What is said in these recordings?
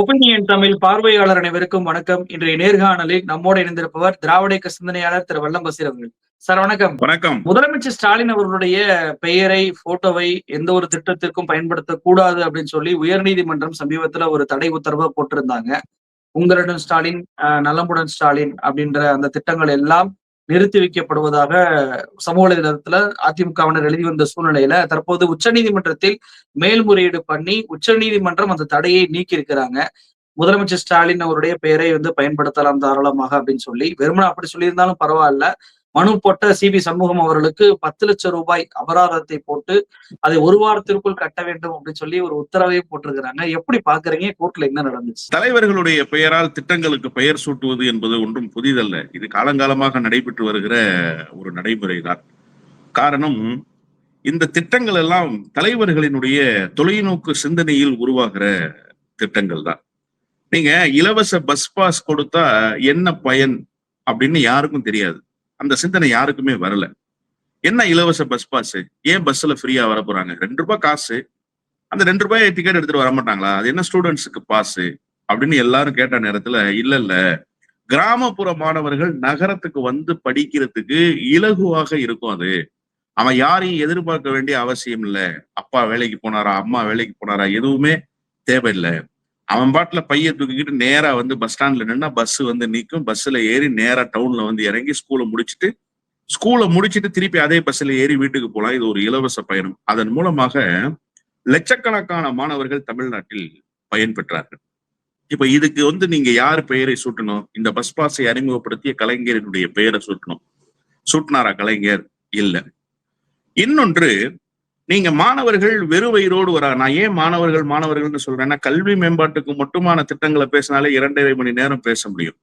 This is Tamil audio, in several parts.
ஒப்பீனியன் தமிழ் பார்வையாளர் அனைவருக்கும் வணக்கம். இன்றைய நேர்காணலில் நம்மோடு இணைந்திருப்பவர் திராவிட இயக்க சிந்தனையாளர் திரு வல்லம் பசீர் அவர்கள். சார் வணக்கம். வணக்கம். முதலமைச்சர் ஸ்டாலின் அவர்களுடைய பெயரை போட்டோவை எந்த ஒரு திட்டத்திற்கும் பயன்படுத்தக்கூடாது அப்படின்னு சொல்லி உயர்நீதிமன்றம் சமீபத்துல ஒரு தடை உத்தரவை போட்டிருந்தாங்க. உங்களுடன் ஸ்டாலின் நலமுடன் ஸ்டாலின் அப்படின்ற அந்த திட்டங்கள் எல்லாம் நிறுத்தி வைக்கப்படுவதாக சமூக வலைதளத்துல அதிமுகவினர் எழுதி வந்த சூழ்நிலையில தற்போது உச்சநீதிமன்றத்தில் மேல்முறையீடு பண்ணி உச்சநீதிமன்றம் அந்த தடையை நீக்கி இருக்கிறாங்க முதலமைச்சர் ஸ்டாலின் அவருடைய பெயரை வந்து பயன்படுத்தலாம் தாராளமாக அப்படின்னு சொல்லி. வெறுமனே அப்படி சொல்லியிருந்தாலும் பரவாயில்ல. மனு போட்ட சிபி சண்முகம் அவர்களுக்கு பத்து லட்சம் ரூபாய் அபராதத்தை போட்டு அதை ஒரு வாரத்திற்குள் கட்ட வேண்டும் அப்படின்னு சொல்லி ஒரு உத்தரவையும் போட்டிருக்கிறாங்க. எப்படி பாக்குறீங்க? கோர்ட்ல என்ன நடந்துச்சு? தலைவர்களுடைய பெயரால் திட்டங்களுக்கு பெயர் சூட்டுவது என்பது ஒன்றும் புதிதல்ல. இது காலங்காலமாக நடைபெற்று வருகிற ஒரு நடைமுறைதான். காரணம் இந்த திட்டங்கள் எல்லாம் தலைவர்களினுடைய தொலைநோக்கு சிந்தனையில் உருவாகிற திட்டங்கள் தான் நீங்க இலவச பஸ் பாஸ் கொடுத்தா என்ன பயன் அப்படின்னு யாருக்கும் தெரியாது. அந்த சிந்தனை யாருக்குமே வரல. என்ன இலவச பஸ் பாஸ் ஏன் பஸ்ல ஃப்ரீயா வர போறாங்க? ரெண்டு ரூபாய் காசு. அந்த ரெண்டு ரூபாய் டிக்கெட் எடுத்துட்டு வர மாட்டாங்களா? அது என்ன ஸ்டூடெண்ட்ஸுக்கு பாஸ் அப்படின்னு எல்லாரும் கேட்ட நேரத்துல இல்ல இல்ல. கிராமப்புற மாணவர்கள் நகரத்துக்கு வந்து படிக்கிறதுக்கு இலகுவாக இருக்கும் அது. அவன் யாரையும் எதிர்பார்க்க வேண்டிய அவசியம் இல்ல. அப்பா வேலைக்கு போனாரா? அம்மா வேலைக்கு போனாரா? எதுவுமே தேவையில்லை. அவன் பாட்டுல பைய தூக்கிக்கிட்டு நேரா வந்து பஸ் ஸ்டாண்ட்ல நின்னா பஸ் வந்து நிற்கும் பஸ்ல ஏறி நேரா டவுன்ல வந்து இறங்கி ஸ்கூலை முடிச்சுட்டு ஸ்கூலை முடிச்சுட்டு திருப்பி அதே பஸ்ல ஏறி வீட்டுக்கு போலாம். இது ஒரு இலவச பயணம். அதன் மூலமாக லட்சக்கணக்கான மாணவர்கள் தமிழ்நாட்டில் பயன்பெற்றார்கள் இப்ப இதுக்கு வந்து நீங்க யார் பெயரை சூட்டணும்? இந்த பஸ் பாஸை அறிமுகப்படுத்திய கலைஞரினுடைய பெயரை சூட்டணும். சூட்டினாரா கலைஞர்? இல்ல. இன்னொன்று நீங்க மாணவர்கள் வெறுவயிரோடு வரா நான் ஏன் மாணவர்கள் மாணவர்கள்னு சொல்றேன்னா கல்வி மேம்பாட்டுக்கு மட்டுமான திட்டங்களை பேசினாலே இரண்டரை மணி நேரம் பேச முடியும்.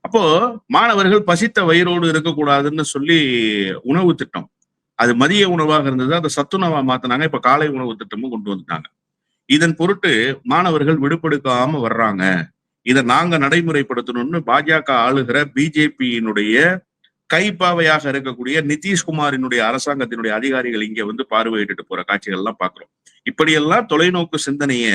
அப்போ மாணவர்கள் பசித்த வயிறோடு இருக்கக்கூடாதுன்னு சொல்லி உணவு திட்டம். அது மதிய உணவாக இருந்தது அதை சத்துணவா மாத்தினாங்க இப்ப காலை உணவு திட்டமும் கொண்டு வந்துட்டாங்க. இதன் பொருட்டு மாணவர்கள் விடுபடுக்காம வர்றாங்க. இதை நாங்க நடைமுறைப்படுத்தணும்னு பாஜக ஆளுகிற பிஜேபியினுடைய கைப்பாவையாக இருக்கக்கூடிய நிதிஷ்குமாரினுடைய அரசாங்கத்தினுடைய அதிகாரிகள் இங்க வந்து பார்வையிட்டு போற காட்சிகள் எல்லாம் பாக்குறோம் இப்படியெல்லாம் தொலைநோக்கு சிந்தனைய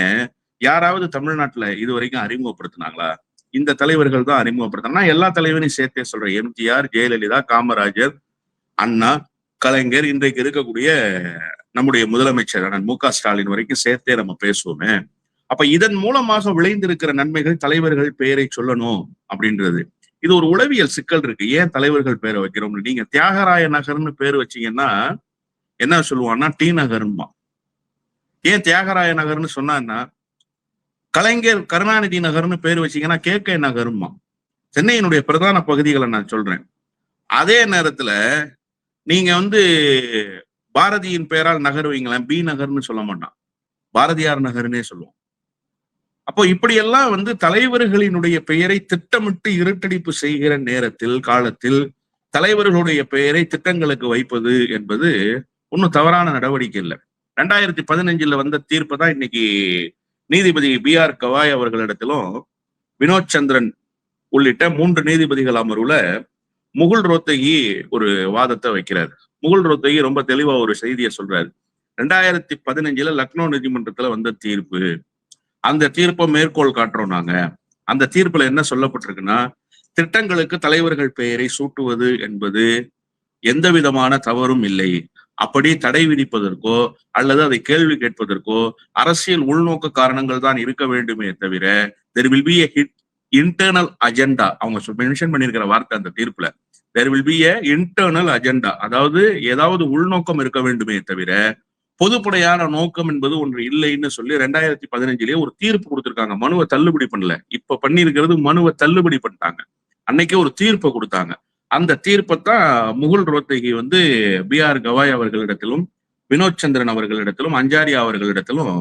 யாராவது தமிழ்நாட்டுல இது வரைக்கும் அறிமுகப்படுத்தினாங்களா? இந்த தலைவர்கள் தான் அறிமுகப்படுத்தினா எல்லா தலைவரையும் சேர்த்தே சொல்றேன். எம்ஜிஆர் ஜெயலலிதா காமராஜர் அண்ணா கலைஞர் இன்றைக்கு இருக்கக்கூடிய நம்முடைய முதலமைச்சர் அண்ணன் மு க ஸ்டாலின் வரைக்கும் சேர்த்தே நம்ம பேசுவோமே. அப்ப இதன் மூலமாக விளைந்திருக்கிற நன்மைகள் தலைவர்கள் பெயரை சொல்லணும் அப்படின்றது. இது ஒரு உளவியல் சிக்கல் இருக்கு. ஏன் தலைவர்கள் பேரை வைக்கிறோம்? நீங்க தியாகராய நகர்னு பேர் வச்சீங்கன்னா என்ன சொல்லுவான்னா டி நகர்மா ஏன் தியாகராய நகர்னு சொன்னான்னா கலைஞர் கருணாநிதி நகர்னு பேர் வச்சீங்கன்னா கே கே நகருமா சென்னையினுடைய பிரதான பகுதிகளை நான் சொல்றேன். அதே நேரத்துல நீங்க வந்து பாரதியின் பெயரால் நகர் வைங்களேன் பி நகர்னு சொல்ல மாட்டான். பாரதியார் நகர்னே சொல்லுவோம் அப்போ இப்படியெல்லாம் வந்து தலைவர்களினுடைய பெயரை திட்டமிட்டு இருட்டடிப்பு செய்கிற நேரத்தில் காலத்தில் தலைவர்களுடைய பெயரை திட்டங்களுக்கு வைப்பது என்பது ஒன்றும் தவறான நடவடிக்கை இல்லை. ரெண்டாயிரத்தி பதினஞ்சுல வந்த தீர்ப்பு தான் இன்னைக்கு நீதிபதி பி ஆர் கவாய் அவர்களிடத்திலும் வினோத் சந்திரன் உள்ளிட்ட மூன்று நீதிபதிகள் அமர்வுல முகுல் ரோத்தகி ஒரு வாதத்தை வைக்கிறார். முகுல் ரோத்தகி ரொம்ப தெளிவா ஒரு செய்தியை சொல்றாரு. ரெண்டாயிரத்தி பதினஞ்சுல லக்னோ நீதிமன்றத்துல வந்த தீர்ப்பு. அந்த தீர்ப்பை மேற்கோள் காட்டுறோம் நாங்க. அந்த தீர்ப்புல என்ன சொல்லப்பட்டிருக்குன்னா திட்டங்களுக்கு தலைவர்கள் பெயரை சூட்டுவது என்பது எந்த விதமான தவறும் இல்லை. அப்படி தடை விதிப்பதற்கோ அல்லது அதை கேள்வி கேட்பதற்கோ அரசியல் உள்நோக்க காரணங்கள் தான் இருக்க வேண்டுமே தவிர there will be a hidden internal agenda அவங்க மென்ஷன் பண்ணியிருக்கிற வார்த்தை அந்த தீர்ப்புல. There will be a internal agenda அதாவது ஏதாவது உள்நோக்கம் இருக்க வேண்டுமே தவிர பொதுப்படையான நோக்கம் என்பது ஒன்று இல்லைன்னு சொல்லி ரெண்டாயிரத்தி பதினஞ்சுலயே ஒரு தீர்ப்பு கொடுத்திருக்காங்க. மனுவை தள்ளுபடி பண்ணல. இப்ப பண்ணியிருக்கிறது மனுவை தள்ளுபடி பண்ணிட்டாங்க. அன்னைக்கே ஒரு தீர்ப்பை கொடுத்தாங்க. அந்த தீர்ப்பை தான் முகுல் ரோத்தகி வந்து பி ஆர் கவாய் அவர்களிடத்திலும் வினோத் சந்திரன் அவர்களிடத்திலும் அஞ்சாரியா அவர்களிடத்திலும்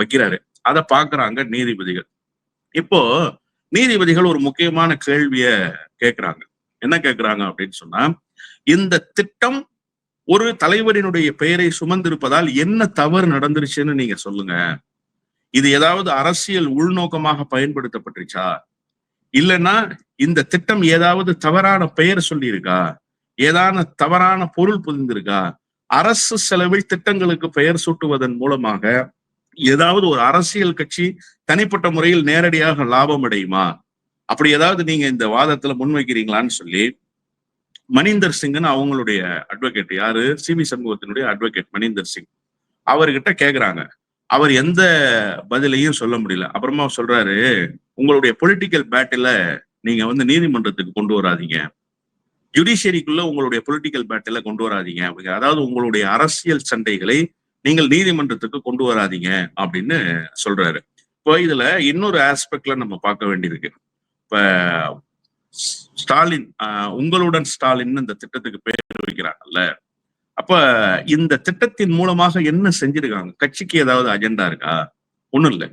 வைக்கிறாரு. அதை பாக்குறாங்க நீதிபதிகள். இப்போ நீதிபதிகள் ஒரு முக்கியமான கேள்விய கேட்கிறாங்க என்ன கேட்கிறாங்க அப்படின்னு சொன்னா இந்த திட்டம் ஒரு தலைவரினுடைய பெயரை சுமந்திருப்பதால் என்ன தவறு நடந்துருச்சுன்னு நீங்க சொல்லுங்க. இது ஏதாவது அரசியல் உள்நோக்கமாக பயன்படுத்தப்பட்டுச்சா இல்லைன்னா இந்த திட்டம் ஏதாவது தவறான பெயர் சொல்லியிருக்கா? ஏதான தவறான பொருள் புதிந்திருக்கா அரசு செலவில் திட்டங்களுக்கு பெயர் சூட்டுவதன் மூலமாக ஏதாவது ஒரு அரசியல் கட்சி தனிப்பட்ட முறையில் நேரடியாக லாபம் அடையுமா அப்படி ஏதாவது நீங்க இந்த வாதத்துல முன்வைக்கிறீங்களான்னு சொல்லி மணிந்தர் சிங்னு அவங்களுடைய அட்வொகேட் யாரு? சிவி சண்முகத்தினுடைய அட்வொகேட் மணிந்தர் சிங். அவர்கிட்ட கேக்குறாங்க. அவர் எந்த பதிலையும் சொல்ல முடியல. அப்புறமா சொல்றாரு உங்களுடைய பொலிட்டிக்கல் பேட்டில நீங்க வந்து நீதிமன்றத்துக்கு கொண்டு வராதீங்க. ஜுடிஷியரிக்குள்ள உங்களுடைய பொலிட்டிக்கல் பேட்டில கொண்டு வராதீங்க. அப்படிங்க. அதாவது உங்களுடைய அரசியல் சண்டைகளை நீங்கள் நீதிமன்றத்துக்கு கொண்டு வராதீங்க. அப்படின்னு சொல்றாரு. இப்போ இதுல இன்னொரு ஆஸ்பெக்ட்ல நம்ம பார்க்க வேண்டியிருக்கு. இப்ப ஸ்டாலின் ஆஹ், உங்களுடன் ஸ்டாலின் இந்த திட்டத்துக்கு பேர் வைக்கிறாங்கல்ல. அப்ப இந்த திட்டத்தின் மூலமாக என்ன செஞ்சிருக்காங்க? கட்சிக்கு ஏதாவது அஜெண்டா இருக்கா? ஒண்ணும் இல்ல.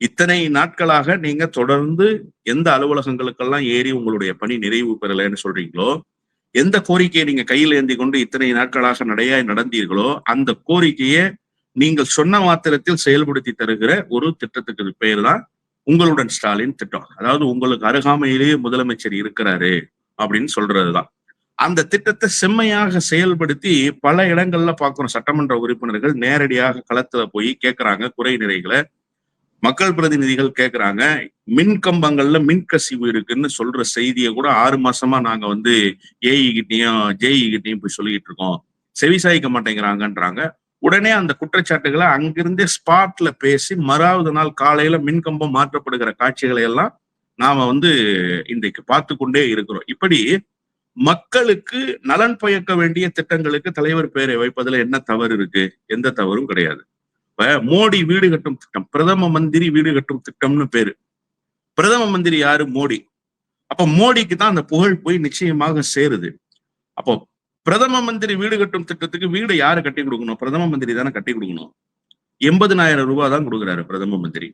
இத்தனை நாட்களாக நீங்க தொடர்ந்து எந்த அலுவலகங்களுக்கெல்லாம் ஏறி உங்களுடைய பணி நிறைவு பெறலைன்னு சொல்றீங்களோ எந்த கோரிக்கையை நீங்க கையில் ஏந்தி கொண்டு இத்தனை நாட்களாக நடையாய் நடந்தீர்களோ அந்த கோரிக்கையை நீங்கள் சொன்ன மாத்திரத்தில் செயல்படுத்தி தருகிற ஒரு திட்டத்துக்கு பேர் தான் உங்களுடன் ஸ்டாலின் திட்டம். அதாவது உங்களுக்கு அருகாமையிலேயே முதலமைச்சர் இருக்கிறாரு அப்படின்னு சொல்றதுதான். அந்த திட்டத்தை செம்மையாக செயல்படுத்தி பல இடங்கள்ல பார்க்கிறோம். சட்டமன்ற உறுப்பினர்கள் நேரடியாக களத்துல போய் கேட்கறாங்க குறை நிறைகளை. மக்கள் பிரதிநிதிகள் கேட்கறாங்க மின் கம்பங்கள்ல மின் கசிவு இருக்குன்னு சொல்ற செய்தியை கூட ஆறு மாசமா நாங்க வந்து ஏஇ கிட்டயும் ஜேஇ கிட்டையும் போய் சொல்லிட்டு இருக்கோம். செவிசாய்க்க மாட்டேங்கிறாங்கன்றாங்க. உடனே அந்த குற்றச்சாட்டுகளை அங்கிருந்தே ஸ்பாட்ல பேசி மறாவது நாள் காலையில மின்கம்பம் மாற்றப்படுகிற காட்சிகளை எல்லாம் நாம வந்து இன்றைக்கு பார்த்து கொண்டே இருக்கிறோம். இப்படி மக்களுக்கு நலன் பயக்க வேண்டிய திட்டங்களுக்கு தலைவர் பெயரை வைப்பதுல என்ன தவறு இருக்கு? எந்த தவறும் கிடையாது. இப்ப மோடி வீடு கட்டும் திட்டம் பிரதம மந்திரி வீடு கட்டும் திட்டம்னு பேரு. பிரதம மந்திரி யாரு? மோடி. அப்ப மோடிக்கு தான் அந்த புகழ் போய் நிச்சயமாக சேருது. அப்போ பிரதம மந்திரி வீடு கட்டும் திட்டத்துக்கு வீடு யாரு கட்டி கொடுக்கணும்? பிரதம மந்திரி தானே கட்டி கொடுக்கணும். எண்பதுனாயிரம் ரூபாய் தான் கொடுக்குறாரு பிரதம மந்திரி.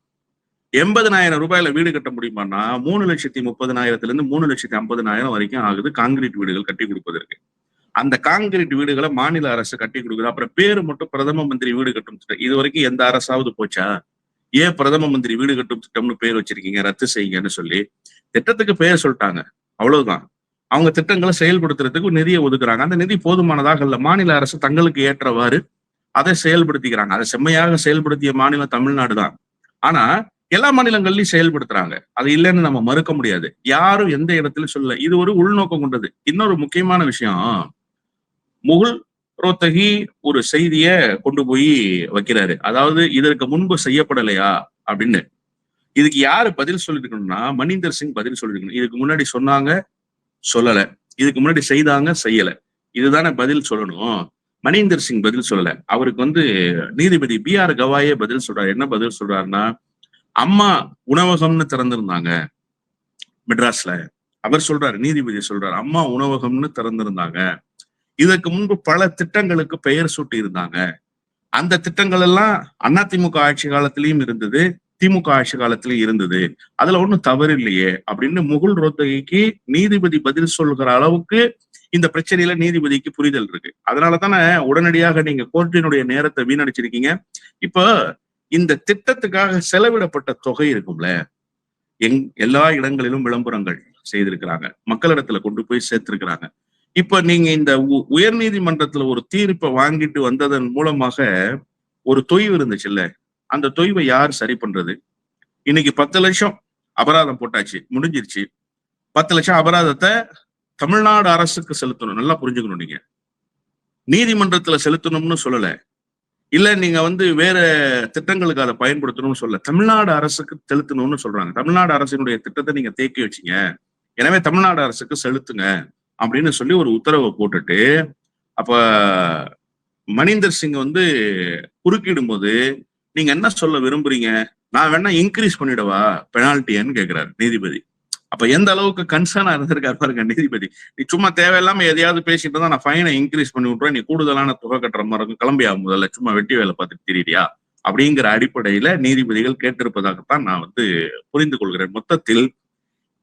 எண்பதுனாயிரம் ரூபாயில வீடு கட்ட முடியுமான்னா மூணு லட்சத்தி முப்பதுனாயிரத்துல இருந்து மூணு லட்சத்தி ஐம்பதுனாயிரம் வரைக்கும் ஆகுது காங்கிரீட் வீடுகள் கட்டி கொடுப்பதற்கு. அந்த காங்கிரீட் வீடுகளை மாநில அரசு கட்டி கொடுக்குது. அப்புறம் பேரு மட்டும் பிரதம மந்திரி வீடு கட்டும் திட்டம். இது வரைக்கும் எந்த அரசாவது போச்சா? ஏன் பிரதம மந்திரி வீடு கட்டும் திட்டம்னு பேர் வச்சிருக்கீங்க? ரத்து செய்யுங்கன்னு சொல்லி திட்டத்துக்கு பேர் சொல்லிட்டாங்க. அவ்வளவுதான். அவங்க திட்டங்களை செயல்படுத்துறதுக்கு நிதியை ஒதுக்குறாங்க. அந்த நிதி போதுமானதாக இல்ல. மாநில அரசு தங்களுக்கு ஏற்றவாறு அதை செயல்படுத்திக்கிறாங்க. அதை செம்மையாக செயல்படுத்திய மாநிலம் தமிழ்நாடு தான். ஆனா எல்லா மாநிலங்கள்லயும் செயல்படுத்துறாங்க. அது இல்லைன்னு நம்ம மறுக்க முடியாது. யாரும் எந்த இடத்துல சொல்லல. இது ஒரு உள்நோக்கம் கொண்டது. இன்னொரு முக்கியமான விஷயம். முகுல் ரோத்தகி ஒரு செய்திய கொண்டு போய் வைக்கிறாரு. அதாவது இதற்கு முன்பு செய்யப்படலையா? அப்படின்னு. இதுக்கு யாரு பதில் சொல்லிருக்கணும்னா மணிந்தர் சிங் பதில் சொல்லிருக்கணும். இதுக்கு முன்னாடி சொன்னாங்க சொல்லல. இதுக்கு முன்னாடி செய்தாங்க செய்யல. இதுதானே பதில் சொல்லணும். மணிந்தர் சிங் பதில் சொல்லல. அவருக்கு வந்து நீதிபதி பி ஆர் கவாயே பதில் சொல்றாரு. என்ன பதில் சொல்றாருன்னா அம்மா உணவகம்னு திறந்திருந்தாங்க மெட்ராஸ்ல. அவர் சொல்றாரு நீதிபதி சொல்றாரு அம்மா உணவகம்னு திறந்திருந்தாங்க. இதற்கு முன்பு பல திட்டங்களுக்கு பெயர் சூட்டி இருந்தாங்க அந்த திட்டங்கள் எல்லாம் அதிமுக ஆட்சி காலத்திலயும் இருந்தது. திமுக ஆட்சி காலத்துல இருந்தது. அதுல ஒண்ணும் தவறு இல்லையே அப்படின்னு முகுல் ரோத்தகிக்கு நீதிபதி பதில் சொல்கிற அளவுக்கு இந்த பிரச்சனையில நீதிபதிக்கு புரிதல் இருக்கு. அதனால தானே உடனடியாக நீங்க கோர்ட்டினுடைய நேரத்தை வீணடிச்சிருக்கீங்க. இப்போ இந்த திட்டத்துக்காக செலவிடப்பட்ட தொகை இருக்கும்ல. எங் எல்லா இடங்களிலும் விளம்பரங்கள் செய்திருக்கிறாங்க. மக்களிடத்துல கொண்டு போய் சேர்த்திருக்கிறாங்க. இப்ப நீங்க இந்த உ- உயர்நீதிமன்றத்துல ஒரு தீர்ப்பை வாங்கிட்டு வந்ததன் மூலமாக ஒரு தொய்வு இருந்துச்சுல்ல. அந்த தொய்வை யார் சரி பண்றது? இன்னைக்கு பத்து லட்சம் அபராதம் போட்டாச்சு முடிஞ்சிருச்சு. பத்து லட்சம் அபராதத்தை தமிழ்நாடு அரசுக்கு செலுத்தணும். நல்லா புரிஞ்சுக்கணும் நீங்க. நீதிமன்றத்துல செலுத்தணும்னு சொல்லல. இல்ல நீங்க வந்து வேற திட்டங்களுக்கு அதை பயன்படுத்தணும்னு சொல்ல தமிழ்நாடு அரசுக்கு செலுத்தணும்னு சொல்றாங்க. தமிழ்நாடு அரசினுடைய திட்டத்தை நீங்க தேக்கி வச்சீங்க. எனவே தமிழ்நாடு அரசுக்கு செலுத்துங்க அப்படின்னு சொல்லி ஒரு உத்தரவை போட்டுட்டு அப்ப மணிந்தர் சிங் வந்து குறுக்கிடும் போது நீங்க என்ன சொல்ல விரும்புறீங்க? நான் வேணா இன்க்ரீஸ் பண்ணிடவா? பெனால்ட்டின்னு கேக்குறாரு நீதிபதி. அப்ப எந்த அளவுக்கு கன்சர்னா இருந்திருக்காரு பாருங்க நீதிபதி. நீ சும்மா தேவையில்லாம எதையாவது பேசிட்டு தான் நான் ஃபைனை இன்க்ரீஸ் பண்ணி விட்டுறேன். நீ கூடுதலான தொகை கட்டுற மாதிரி இருக்கும். கிளம்பியா முதல்ல. சும்மா வெட்டி வேலை பார்த்துட்டு திரியா அப்படிங்கிற அடிப்படையில நீதிபதிகள் கேட்டிருப்பதாகத்தான் நான் வந்து புரிந்து கொள்கிறேன். மொத்தத்தில்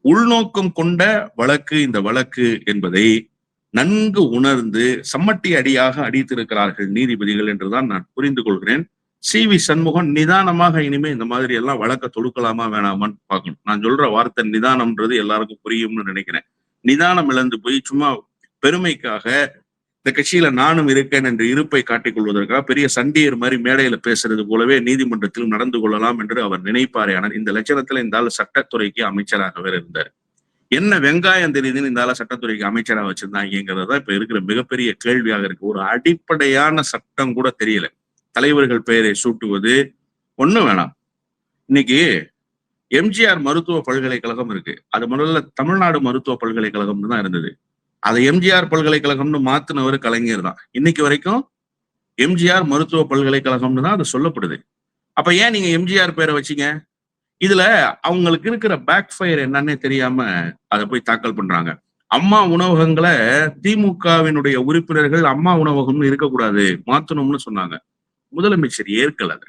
உள்நோக்கம் கொண்ட வழக்கு இந்த வழக்கு என்பதை நன்கு உணர்ந்து சம்மட்டி அடியாக அடித்திருக்கிறார்கள் நீதிபதிகள் என்றுதான் நான் புரிந்து கொள்கிறேன். சி வி சண்முகன் நிதானமாக இனிமே இந்த மாதிரி எல்லாம் வழக்க தொடுக்கலாமா வேணாமான்னு பார்க்கணும். நான் சொல்ற வார்த்தை நிதானம்ன்றது எல்லாருக்கும் புரியும்னு நினைக்கிறேன். நிதானம் இழந்து போய் சும்மா பெருமைக்காக இந்த கட்சியில நானும் இருக்கேன் என்று இருப்பை காட்டிக் கொள்வதற்காக பெரிய சண்டியர் மாதிரி மேடையில பேசுறது போலவே நீதிமன்றத்திலும் நடந்து கொள்ளலாம் என்று அவர் நினைப்பாரே. ஆனால் இந்த லட்சணத்துல இந்த ஆள் சட்டத்துறைக்கு அமைச்சராக வேற இருந்தார். என்ன வெங்காயம் தெரியுதுன்னு இந்த ஆள சட்டத்துறைக்கு அமைச்சராக வச்சிருந்தாங்கிறதா இப்ப இருக்கிற மிகப்பெரிய கேள்வியாக இருக்கு. ஒரு அடிப்படையான சட்டம் கூட தெரியல. தலைவர்கள் பெயரை சூட்டுவது ஒண்ணும் வேணாம். இன்னைக்கு எம்ஜிஆர் மருத்துவ பல்கலைக்கழகம் இருக்கு. அது முதல்ல தமிழ்நாடு மருத்துவ பல்கலைக்கழகம்னு தான் இருந்தது. அதை எம்ஜிஆர் பல்கலைக்கழகம்னு மாத்தினவர் கலைஞர் தான். இன்னைக்கு வரைக்கும் எம்ஜிஆர் மருத்துவ பல்கலைக்கழகம்னு தான் அது சொல்லப்படுது. அப்ப ஏன் நீங்க எம்ஜிஆர் பேரை வச்சீங்க? இதுல அவங்களுக்கு இருக்கிற பேக் ஃபயர் என்னன்னே தெரியாம அதை போய் தாக்கல் பண்றாங்க. அம்மா உணவகங்களை திமுகவினுடைய உறுப்பினர்கள் அம்மா உணவகம்னு இருக்கக்கூடாது மாத்தணும்னு சொன்னாங்க. முதலமைச்சர் ஏற்கல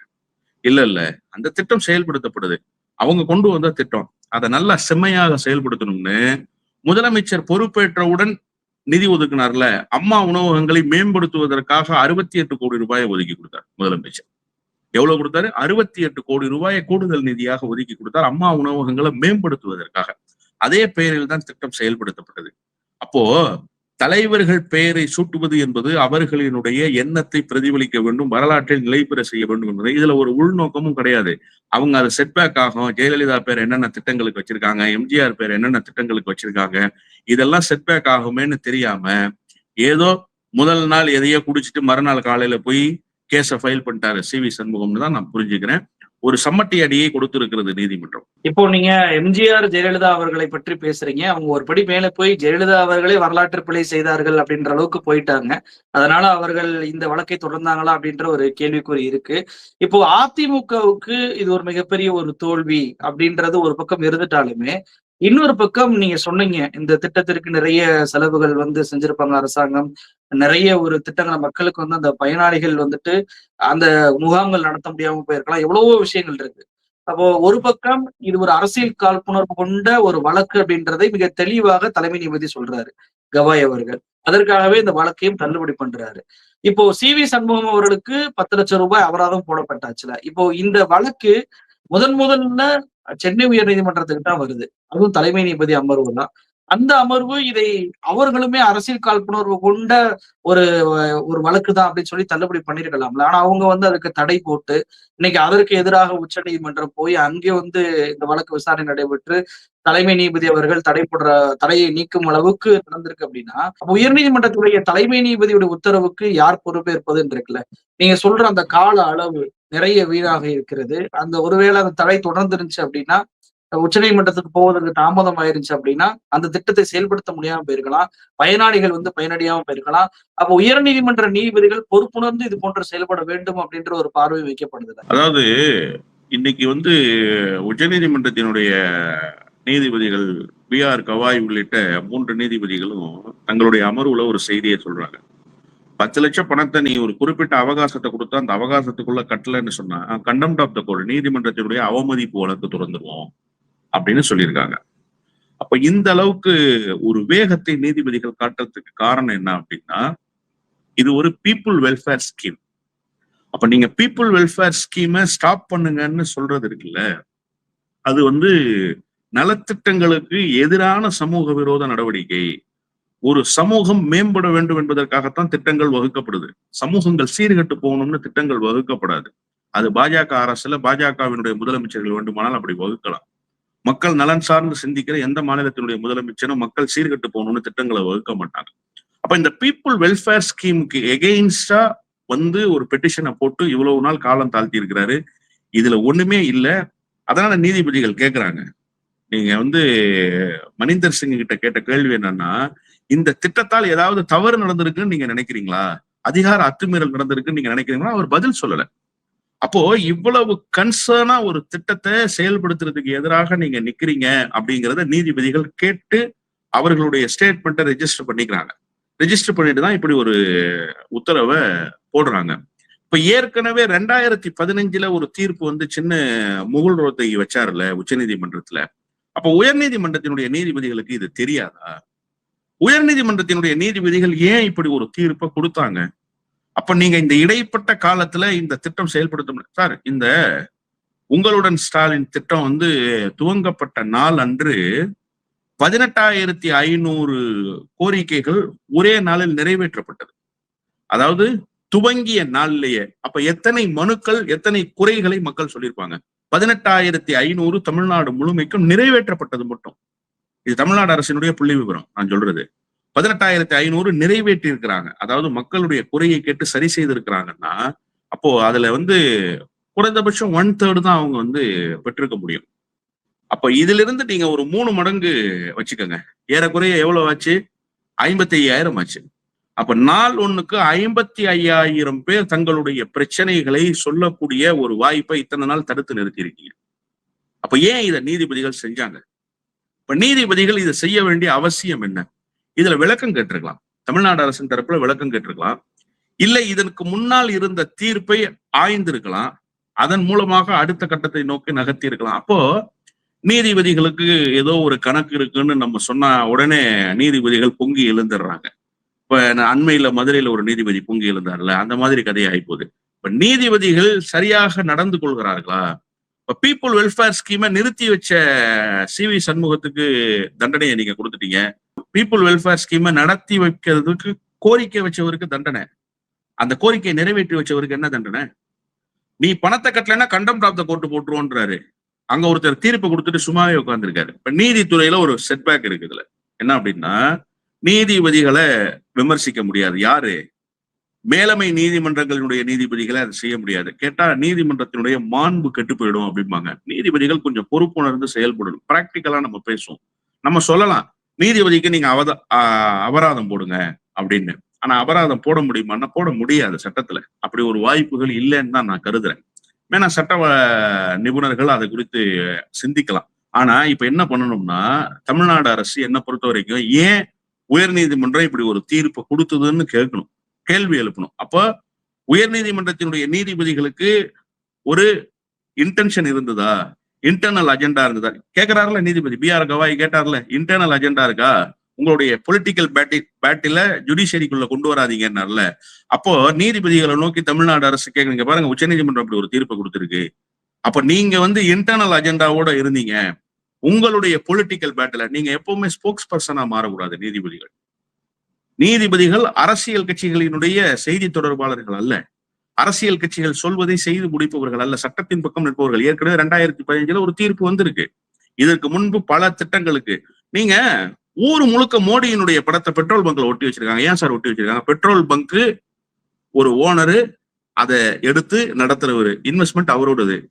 இல்ல இல்ல அந்த திட்டம் செயல்படுத்தப்படுது. அவங்க கொண்டு வந்த திட்டம். அதை நல்லா செம்மையாக செயல்படுத்தணும்னு முதலமைச்சர் பொறுப்பேற்றவுடன் நிதி ஒதுக்கினார்ல அம்மா உணவகங்களை மேம்படுத்துவதற்காக அறுபத்தி எட்டு கோடி ரூபாயை ஒதுக்கி கொடுத்தார் முதலமைச்சர். எவ்வளவு கொடுத்தாரு? அறுபத்தி எட்டு கோடி ரூபாயை கூடுதல் நிதியாக ஒதுக்கி கொடுத்தார் அம்மா உணவகங்களை மேம்படுத்துவதற்காக. அதே பெயரில் தான் திட்டம் செயல்படுத்தப்பட்டது. அப்போ தலைவர்கள் பெயரை சூட்டுவது என்பது அவர்களினுடைய எண்ணத்தை பிரதிபலிக்க வேண்டும் வரலாற்றில் நிலை பெற செய்ய வேண்டும் என்பது. இதுல ஒரு உள்நோக்கமும் கிடையாது. அவங்க அது செட்பேக் ஆகும். ஜெயலலிதா பேர் என்னென்ன திட்டங்களுக்கு வச்சிருக்காங்க? எம்ஜிஆர் பேர் என்னென்ன திட்டங்களுக்கு வச்சிருக்காங்க? இதெல்லாம் செட்பேக் ஆகுமேன்னு தெரியாம ஏதோ முதல் நாள் எதையோ குடிச்சிட்டு மறுநாள் காலையில போய் கேஸை ஃபைல் பண்ணிட்டாரு சி வி சண்முகம்னு தான் நான் புரிஞ்சுக்கிறேன். ஒரு சம்மட்டி அடியை கொடுத்திருக்கிறது நீதிமன்றம். இப்போ நீங்க எம்ஜிஆர் ஜெயலலிதா அவர்களை பற்றி பேசுறீங்க. அவங்க ஒரு படி மேல போய் ஜெயலலிதா அவர்களே வரலாற்று பிழை செய்தார்கள் அப்படின்ற அளவுக்கு போயிட்டாங்க. அதனால அவர்கள் இந்த வழக்கை தொடர்ந்தாங்களா அப்படின்ற ஒரு கேள்விக்குறி இருக்கு. இப்போ அதிமுகவுக்கு இது ஒரு மிகப்பெரிய ஒரு தோல்வி அப்படின்றது ஒரு பக்கம் இருந்துட்டாலுமே இன்னொரு பக்கம் நீங்க சொன்னீங்க இந்த திட்டத்திற்கு நிறைய செலவுகள் வந்து செஞ்சிருப்பாங்க அரசாங்கம். நிறைய ஒரு திட்டங்களை மக்களுக்கு வந்து அந்த பயனாளிகள் வந்துட்டு அந்த முகாம்கள் நடத்த முடியாம போயிருக்கலாம். எவ்வளவோ விஷயங்கள் இருக்கு. அப்போ ஒரு பக்கம் இது ஒரு அரசியல் காழ்ப்புணர்வு கொண்ட ஒரு வழக்கு அப்படின்றதை மிக தெளிவாக தலைமை நீதிபதி சொல்றாரு கவாய் அவர்கள். அதற்காகவே இந்த வழக்கையும் தள்ளுபடி பண்றாரு. இப்போ சி வி சண்முகம் அவர்களுக்கு பத்து லட்சம் ரூபாய் அபராதம் போடப்பட்டாச்சுல. இப்போ இந்த வழக்கு முதன் முதல்ல சென்னை உயர் நீதிமன்றத்துக்கு தான் வருது. அதுவும் தலைமை நீதிபதி அமர்வு தான். அந்த அமர்வு இதை அவர்களுமே அரசியல் காழ்ப்புணர்வு கொண்ட ஒரு ஒரு வழக்கு தான் அப்படின்னு சொல்லி தள்ளுபடி பண்ணிருக்கலாம்ல ஆனா அவங்க வந்து அதுக்கு தடை போட்டு இன்னைக்கு அதற்கு எதிராக உச்ச நீதிமன்றம் போய் அங்கே வந்து இந்த வழக்கு விசாரணை நடைபெற்று தலைமை நீதிபதி அவர்கள் தடை போடுற தடையை நீக்கும் அளவுக்கு நடந்திருக்கு அப்படின்னா உயர்நீதிமன்றத்துடைய தலைமை நீதிபதியுடைய உத்தரவுக்கு யார் பொறுப்பேற்பதுன்னு இருக்குல்ல. நீங்க சொல்ற அந்த கால அளவு நிறைய வீணாக இருக்கிறது. அந்த ஒருவேளை அந்த தடை தொடர்ந்து இருந்துச்சு அப்படின்னா உச்சநீதிமன்றத்துக்கு போவதற்கு தாமதம் ஆயிருந்துச்சு அப்படின்னா அந்த திட்டத்தை செயல்படுத்த முடியாம போயிருக்கலாம். பயனாளிகள் வந்து பயனடையாம போயிருக்கலாம். அப்ப உயர்நீதிமன்ற நீதிபதிகள் பொறுப்புணர்ந்து இது போன்ற செயல்பட வேண்டும் அப்படின்ற ஒரு பார்வை வைக்கப்படுது அதாவது இன்னைக்கு வந்து உச்சநீதிமன்றத்தினுடைய நீதிபதிகள் பி ஆர் கவாய் உள்ளிட்ட மூன்று நீதிபதிகளும் தங்களுடைய அமர்வுல ஒரு செய்தியை சொல்றாங்க. பத்து லட்சம் பணத்தை நீ ஒரு குறிப்பிட்ட அவகாசத்தை கொடுத்தா அந்த அவகாசத்துக்குள்ள கட்டலன்னு சொன்னா கண்டம்ட் ஆஃப் த கோர்ட் நீதிமன்றத்தினுடைய அவமதிப்பு வழக்கு திறந்துருவோம் அப்படின்னு சொல்லியிருக்காங்க. அப்ப இந்த அளவுக்கு ஒரு வேகத்தை நீதிபதிகள் காட்டுறதுக்கு காரணம் என்ன அப்படின்னா இது ஒரு பீப்புள் வெல்ஃபேர் ஸ்கீம் அப்ப நீங்க பீப்புள் வெல்ஃபேர் ஸ்கீமை ஸ்டாப் பண்ணுங்கன்னு சொல்றது இருக்குல்ல அது வந்து நலத்திட்டங்களுக்கு எதிரான சமூக விரோத நடவடிக்கை ஒரு சமூகம் மேம்பட வேண்டும் என்பதற்காகத்தான் திட்டங்கள் வகுக்கப்படுது. சமூகங்கள் சீர்கட்டு போகணும்னு திட்டங்கள் வகுக்கப்படாது. அது பாஜக அரசுல பாஜகவினுடைய முதலமைச்சர்கள் வேண்டுமானால் அப்படி வகுக்கலாம். மக்கள் நலன் சார்ந்து சிந்திக்கிற எந்த மாநிலத்தினுடைய முதலமைச்சரும் மக்கள் சீர்கட்டு போகணும்னு திட்டங்களை வகுக்க மாட்டாங்க. அப்ப இந்த பீப்புள் வெல்ஃபேர் ஸ்கீமுக்கு எகெயின்ஸ்டா வந்து ஒரு பெட்டிஷனை போட்டு இவ்வளவு நாள் காலம் தாழ்த்தி இருக்கிறாரு இதுல ஒண்ணுமே இல்ல. அதனால நீதிபதிகள் கேட்கிறாங்க நீங்க வந்து மணிந்தர் சிங் கிட்ட கேட்ட கேள்வி என்னன்னா இந்த திட்டத்தால் ஏதாவது தவறு நடந்திருக்குன்னு நீங்க நினைக்கிறீங்களா? அதிகார அத்துமீறல் நடந்திருக்குன்னு நீங்க நினைக்கிறீங்களா? அவர் பதில் சொல்லல. அப்போ இவ்வளவு கன்சர்னா ஒரு திட்டத்தை செயல்படுத்துறதுக்கு எதிராக நீங்க நிக்கிறீங்க அப்படிங்கிறத நீதிபதிகள் கேட்டு அவர்களுடைய ஸ்டேட்மெண்ட்டை ரெஜிஸ்டர் பண்ணிக்கிறாங்க. ரெஜிஸ்டர் பண்ணிட்டு தான் இப்படி ஒரு உத்தரவை போடுறாங்க. இப்ப ஏற்கனவே ரெண்டாயிரத்தி பதினஞ்சுல ஒரு தீர்ப்பு வந்து சின்ன முகுல் ரோத்தகி வச்சாருல உச்ச நீதிமன்றத்துல அப்ப உயர் நீதிமன்றத்தினுடைய நீதிபதிகளுக்கு இது தெரியாதா? உயர் நீதிமன்றத்தினுடைய நீதிபதிகள் ஏன் இப்படி ஒரு தீர்ப்பை கொடுத்தாங்க? அப்ப நீங்க இந்த இடைப்பட்ட காலத்துல இந்த திட்டம் செயல்படுத்த சார் இந்த உங்களுடன் ஸ்டாலின் திட்டம் வந்து துவங்கப்பட்ட நாள் அன்று பதினெட்டாயிரத்தி ஐநூறு கோரிக்கைகள் ஒரே நாளில் நிறைவேற்றப்பட்டது. அதாவது துவங்கிய நாள்லயே. அப்ப எத்தனை மனுக்கள் எத்தனை குறைகளை மக்கள் சொல்லியிருப்பாங்க? பதினெட்டாயிரத்தி ஐநூறு தமிழ்நாடு முழுமைக்கும் நிறைவேற்றப்பட்டது மட்டும். இது தமிழ்நாடு அரசினுடைய புள்ளி விவரம் நான் சொல்றது. பதினெட்டாயிரத்தி ஐநூறு நிறைவேற்றி இருக்கிறாங்க அதாவது மக்களுடைய குறையை கேட்டு சரி செய்திருக்கிறாங்கன்னா அப்போ அதுல வந்து குறைந்தபட்சம் ஒன் தேர்டு தான் அவங்க வந்து பெற்றிருக்க முடியும். அப்ப இதுல இருந்து நீங்க ஒரு மூணு மடங்கு வச்சுக்கோங்க. ஏறக்குறைய எவ்வளவு ஆச்சு? ஐம்பத்தி ஐயாயிரம் ஆச்சு. அப்ப நாள் ஒண்ணுக்கு ஐம்பத்தி ஐயாயிரம் பேர் தங்களுடைய பிரச்சனைகளை சொல்லக்கூடிய ஒரு வாய்ப்பை இத்தனை நாள் தடுத்து நிறுத்தி இருக்கீங்க அப்ப ஏன் இதை நீதிபதிகள் செஞ்சாங்க? இப்ப நீதிபதிகள் இதை செய்ய வேண்டிய அவசியம் என்ன? இதுல விளக்கம் கேட்டிருக்கலாம். தமிழ்நாடு அரசின் தரப்புல விளக்கம் கேட்டிருக்கலாம். இல்லை இதற்கு முன்னால் இருந்த தீர்ப்பை ஆய்ந்திருக்கலாம். அதன் மூலமாக அடுத்த கட்டத்தை நோக்கி நகர்த்தி இருக்கலாம் அப்போ நீதிபதிகளுக்கு ஏதோ ஒரு கணக்கு இருக்குன்னு நம்ம சொன்னா உடனே நீதிபதிகள் பொங்கி எழுந்துடுறாங்க. இப்ப அண்மையில மதுரையில ஒரு நீதிபதி பொங்கி எழுந்தார்ல அந்த மாதிரி கதை ஆயிப்போகுது இப்ப நீதிபதிகள் சரியாக நடந்து கொள்கிறார்களா? பீப்புள் வெல்ஃபேர் ஸ்கீமை நிறுத்தி வச்ச சி வி சண்முகத்துக்கு தண்டனையை நீங்க கொடுத்துட்டீங்க. பீப்புள் வெல்ஃபேர் ஸ்கீமை நடத்தி வைக்கிறதுக்கு கோரிக்கை வச்சவருக்கு தண்டனை. அந்த கோரிக்கையை நிறைவேற்றி வச்சவருக்கு என்ன தண்டனை? நீ பணத்தை கட்டலைன்னா கண்டம் பிராப்த கோர்ட்டு போட்டுருவோன்றாரு. அங்க ஒருத்தர் தீர்ப்பு கொடுத்துட்டு சும்மாவே உட்காந்துருக்காரு இப்ப நீதித்துறையில ஒரு செட்பேக் இருக்குதுல என்ன அப்படின்னா நீதிபதிகளை விமர்சிக்க முடியாது. யாரு? மேலமை நீதிமன்றங்களினுடைய நீதிபதிகளை அதை செய்ய முடியாது. கேட்டா நீதிமன்றத்தினுடைய மாண்பு கெட்டு போயிடும் அப்படிம்பாங்க. நீதிபதிகள் கொஞ்சம் பொறுப்புணர்ந்து செயல்படணும். பிராக்டிக்கலா நம்ம பேசுவோம். நம்ம சொல்லலாம். நீதிபதிக்கு நீங்க அவத ஆஹ் அபராதம் போடுங்க அப்படின்னு. ஆனா அபராதம் போட முடியுமான்னா போட முடியாது சட்டத்துல. அப்படி ஒரு வாய்ப்புகள் இல்லைன்னு தான் நான் கருதுறேன். வேணா சட்ட நிபுணர்கள் அதை குறித்து சிந்திக்கலாம். ஆனா இப்ப என்ன பண்ணணும்னா தமிழ்நாடு அரசு என்ன பொறுத்த வரைக்கும் ஏன் உயர் நீதிமன்றம் இப்படி ஒரு தீர்ப்பை கொடுத்ததுன்னு கேட்கணும். கேள்வி எழுப்பணும். அப்ப உயர்நீதிமன்றத்தினுடைய நீதிபதிகளுக்கு ஒரு இன்டென்ஷன் இருந்ததா? இன்டர்னல் அஜெண்டா இருந்ததா? கேட்கிறாருல நீதிபதி. பி ஆர் கவாய் கேட்டார்ல இன்டர்னல் அஜெண்டா இருக்கா? உங்களுடைய பொலிட்டிக்கல் பேட்டி பேட்டில ஜுடிஷியரிக்குள்ள கொண்டு வராதீங்கன்னார்ல. அப்போ நீதிபதிகளை நோக்கி தமிழ்நாடு அரசு கேட்குறீங்க பாருங்க உச்சநீதிமன்றம் அப்படி ஒரு தீர்ப்பு கொடுத்துருக்கு. அப்ப நீங்க வந்து இன்டர்னல் அஜெண்டாவோட இருந்தீங்க. உங்களுடைய பொலிட்டிக்கல் பேட்டில நீங்க எப்பவுமே ஸ்போக்ஸ் பர்சனா மாறக்கூடாது நீதிபதிகள். நீதிபதிகள் அரசியல் கட்சிகளினுடைய செய்தி தொடர்பாளர்கள் அல்ல. அரசியல் கட்சிகள் சொல்வதை செய்து முடிப்பவர்கள் அல்ல. சட்டத்தின் பக்கம் நிற்பவர்கள். ஏற்கனவே ரெண்டாயிரத்தி பதினஞ்சுல ஒரு தீர்ப்பு வந்திருக்கு. இதற்கு முன்பு பல திட்டங்களுக்கு. நீங்க ஊர் முழுக்க மோடியினுடைய படத்தை பெட்ரோல் பங்க்ல ஒட்டி வச்சிருக்காங்க. ஏன் சார் ஒட்டி வச்சிருக்காங்க? பெட்ரோல் பங்க் ஒரு ஓனரு அதை எடுத்து நடத்துறவரு. இன்வெஸ்ட்மெண்ட் அவரோடது.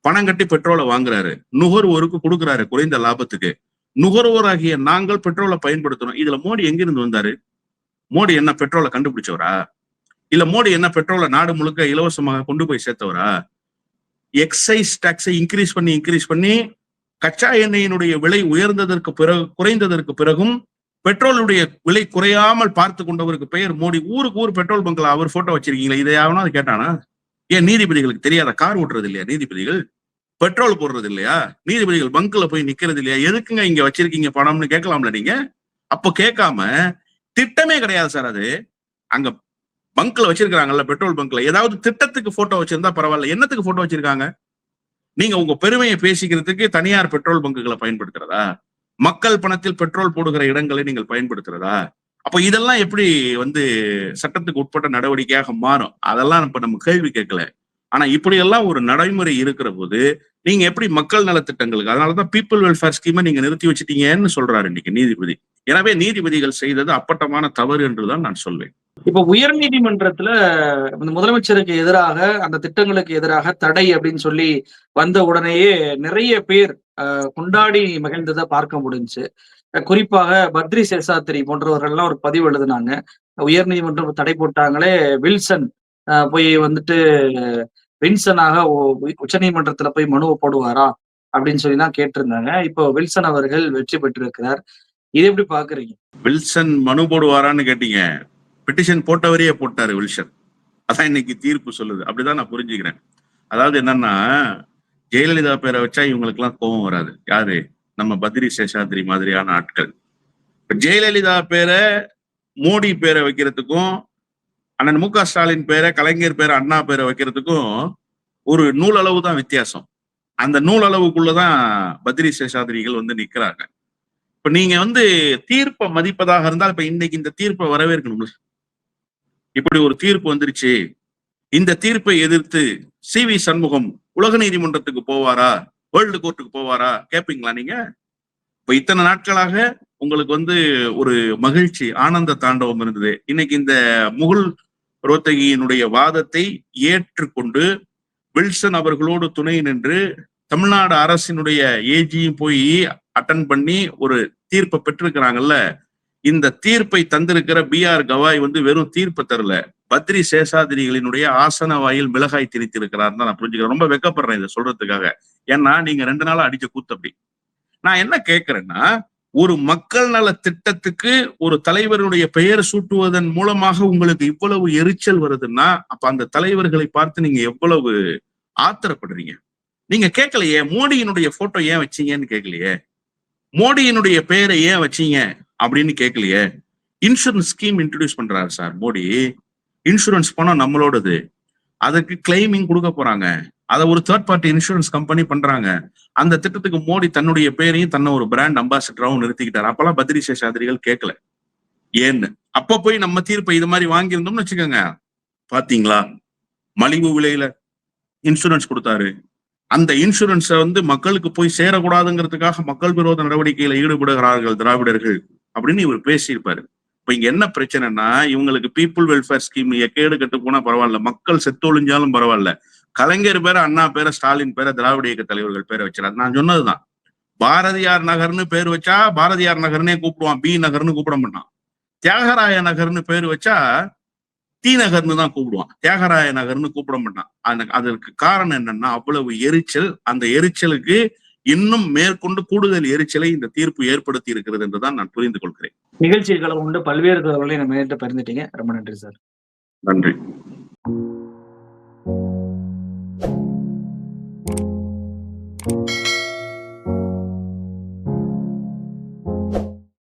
பணம் கட்டி பெட்ரோலை வாங்குறாரு. நுகர்வோருக்கு கொடுக்குறாரு. குறைந்த லாபத்துக்கு. நுகர்வோராகிய நாங்கள் பெட்ரோலை பயன்படுத்தணும் இதுல மோடி எங்கிருந்து வந்தாரு? மோடி என்ன பெட்ரோலை கண்டுபிடிச்சவரா? இல்ல மோடி என்ன பெட்ரோலை நாடு முழுக்க இலவசமாக கொண்டு போய் சேர்த்தவரா? எக்ஸைஸ் டாக்ஸை இன்க்ரீஸ் பண்ணி இன்க்ரீஸ் பண்ணி கச்சா எண்ணெயினுடைய விலை உயர்ந்ததற்கு பிறகு குறைந்ததற்கு பிறகும் பெட்ரோலுடைய விலை குறையாமல் பார்த்து கொண்டவருக்கு பெயர் மோடி. ஊருக்கு ஊர் பெட்ரோல் பங்க்ல அவர் போட்டோ வச்சிருக்கீங்களா இதை யாவனா கேட்டானா? ஏன் நீதிபதிகளுக்கு தெரியாத கார் ஓட்டுறது இல்லையா நீதிபதிகள்? பெட்ரோல் போடுறது இல்லையா நீதிபதிகள் பங்க்ல போய் நிக்கிறது இல்லையா எதுக்குங்க இங்க வச்சிருக்கீங்க பணம்னு கேட்கலாம்ல நீங்க? அப்போ கேட்காம திட்டமே கிடையாது சார் அது. அங்க பங்க்ல வச்சிருக்காங்கல்ல பெட்ரோல் பங்க்ல ஏதாவது திட்டத்துக்கு போட்டோ வச்சிருந்தா பரவாயில்ல. என்னத்துக்கு போட்டோ வச்சிருக்காங்க? நீங்க உங்க பெருமையை பேசிக்கிறதுக்கு தனியார் பெட்ரோல் பங்குகளை பயன்படுத்துறதா? மக்கள் பணத்தில் பெட்ரோல் போடுகிற இடங்களை நீங்கள் பயன்படுத்துறதா? அப்ப இதெல்லாம் எப்படி வந்து சட்டத்துக்கு உட்பட்ட நடவடிக்கையாக மாறும்? அதெல்லாம் இப்ப நம்ம கேள்வி கேட்கல. ஆனா இப்படி எல்லாம் ஒரு நடைமுறை இருக்கிற போது நீங்க எப்படி மக்கள் நலத்திட்டங்களுக்கு அதனாலதான் பீப்புள் வெல்ஃபேர் ஸ்கீமை நீங்க நிறுத்தி வச்சிட்டீங்கன்னு சொல்றாரு இன்னைக்கு நீதிபதி. எனவே நீதிபதிகள் செய்தது அப்பட்டமான தவறு என்றுதான் நான் சொல்வேன். இப்ப உயர் நீதிமன்றத்துல முதலமைச்சருக்கு எதிராக அந்த திட்டங்களுக்கு எதிராக தடை அப்படின்னு சொல்லி வந்த உடனேயே நிறைய பேர் கொண்டாடி மகிழ்ந்ததை பார்க்க முடிஞ்சு குறிப்பாக பத்ரி சேசாத்திரி போன்றவர்கள்லாம் ஒரு பதிவு எழுதினாங்க. உயர் நீதிமன்றம் தடை போட்டாங்களே வில்சன் போய் வந்துட்டு வில்சனாக உச்ச நீதிமன்றத்துல போய் மனுவை போடுவாரா? அப்படின்னு சொல்லி தான் கேட்டிருந்தாங்க. இப்போ வில்சன் அவர்கள் வெற்றி பெற்றிருக்கிறார். இதை எப்படி பாக்குறீங்க? வில்சன் மனு போடுவாரான்னு கேட்டீங்க. பெட்டிஷன் போட்டவரையே போட்டாரு வில்சன். அதான் இன்னைக்கு தீர்ப்பு சொல்லுது. அப்படிதான் நான் புரிஞ்சுக்கிறேன். அதாவது என்னன்னா ஜெயலலிதா பேரை வச்சா இவங்களுக்கு எல்லாம் கோபம் வராது. யாரு? நம்ம பத்ரி சேஷாத்ரி மாதிரியான ஆட்கள். ஜெயலலிதா பேரை மோடி பேரை வைக்கிறதுக்கும் அண்ணன் மு க. ஸ்டாலின் பேரை கலைஞர் பேரை அண்ணா பேரை வைக்கிறதுக்கும் ஒரு நூலளவு தான் வித்தியாசம். அந்த நூலளவுக்குள்ளதான் பத்ரி சேஷாதிரிகள் வந்து நிக்கிறாங்க. இப்ப நீங்க வந்து தீர்ப்பை மதிப்பதாக இருந்தால் இப்ப இன்னைக்கு இந்த தீர்ப்பை வரவேற்கணும் இப்படி ஒரு தீர்ப்பு வந்துருச்சு. இந்த தீர்ப்பை எதிர்த்து சி. வி. சண்முகம் உலக நீதிமன்றத்துக்கு போவாரா? வேர்ல்டு கோர்ட்டுக்கு போவாரா? கேப்பீங்களா நீங்க? இப்ப இத்தனை நாட்களாக உங்களுக்கு வந்து ஒரு மகிழ்ச்சி ஆனந்த தாண்டவம் இருந்தது. இன்னைக்கு இந்த முகுல் ரோத்தகியினுடைய வாதத்தை ஏற்றுக்கொண்டு வில்சன் அவர்களோடு துணை நின்று தமிழ்நாடு அரசினுடைய ஏஜியும் போய் அட்டன் பண்ணி ஒரு தீர்ப்பை பெற்றிருக்கிறாங்கல்ல? இந்த தீர்ப்பை தந்திருக்கிற பி ஆர் கவாய் வந்து வெறும் தீர்ப்பு தரல. பத்ரி சேஷாதிரிகளினுடைய ஆசன வாயில் மிளகாய் திரித்திருக்கிறார் தான் நான் புரிஞ்சுக்கிறேன். ரொம்ப வெக்கப்படுறேன் இதை சொல்றதுக்காக. ஏன்னா நீங்க ரெண்டு நாளா அடிச்ச கூத்தப்படி நான் என்ன கேட்கிறேன்னா ஒரு மக்கள் நல திட்டத்துக்கு ஒரு தலைவருடைய பெயர் சூட்டுவதன் மூலமாக உங்களுக்கு இவ்வளவு எரிச்சல் வருதுன்னா அப்ப அந்த தலைவர்களை பார்த்து நீங்க எவ்வளவு ஆத்திரப்படுறீங்க? நீங்க கேட்கலையே மோடியினுடைய போட்டோ ஏன் வச்சீங்கன்னு கேட்கலையே? மோடியினுடைய பெயரை ஏன் வச்சீங்க அப்படின்னு கேட்கலையே? இன்சூரன்ஸ் ஸ்கீம் இன்ட்ரடியூஸ் பண்றாரு சார் மோடி. இன்சூரன்ஸ் பணம் நம்மளோடது. அதுக்கு கிளைமிங் கொடுக்க போறாங்க. அதை ஒரு தேர்ட் பார்ட்டி இன்சூரன்ஸ் கம்பெனி பண்றாங்க. அந்த திட்டத்துக்கு மோடி தன்னுடைய பேரையும் தன்னை ஒரு பிராண்ட் அம்பாசிடராகவும் நிறுத்திக்கிட்டாரு. அப்பெல்லாம் பத்ரி சேஷாதிரிகள் கேட்கல. ஏன்னு. அப்ப போய் நம்ம தீர்ப்பை இது மாதிரி வாங்கியிருந்தோம்னு வச்சுக்கோங்க. பாத்தீங்களா? மலிவு விலையில இன்சூரன்ஸ் கொடுத்தாரு. அந்த இன்சூரன்ஸை வந்து மக்களுக்கு போய் சேரக்கூடாதுங்கிறதுக்காக மக்கள் விரோத நடவடிக்கையில ஈடுபடுகிறார்கள் திராவிடர்கள் அப்படின்னு இவர் பேசியிருப்பாரு. இப்ப இங்க என்ன பிரச்சனைனா இவங்களுக்கு பீப்புள் வெல்ஃபேர் ஸ்கீம் கேடு கட்டு போனா பரவாயில்ல. மக்கள் செத்தொழிஞ்சாலும் பரவாயில்ல. கலைஞர் பேரை அண்ணா பேரை ஸ்டாலின் பேரை திராவிட இயக்க தலைவர்கள் பேரை வச்சிடாது நான் சொன்னதுதான். பாரதியார் நகர்னு பேர் வச்சா பாரதியார் நகர்னே கூப்பிடுவான் பி நகர்னு கூப்பிட மாட்டான். தியாகராய நகர்னு பேர் வச்சா டி நகர்னு தான் கூப்பிடுவான். தியாகராய நகர்னு கூப்பிட மாட்டான். அந்த- அதற்கு காரணம் என்னன்னா அவ்வளவு எரிச்சல் அந்த எரிச்சலுக்கு இன்னும் மேற்கொண்டு கூடுதல் எரிச்சலை இந்த தீர்ப்பு ஏற்படுத்தி இருக்கிறது என்றுதான் நான் புரிந்து கொள்கிறேன். நிகழ்ச்சியில் கலந்து கொண்டு பல்வேறு தகவல்களை நம்ம நேரிட்ட பகிர்ந்துட்டீங்க. ரொம்ப நன்றி சார். நன்றி. you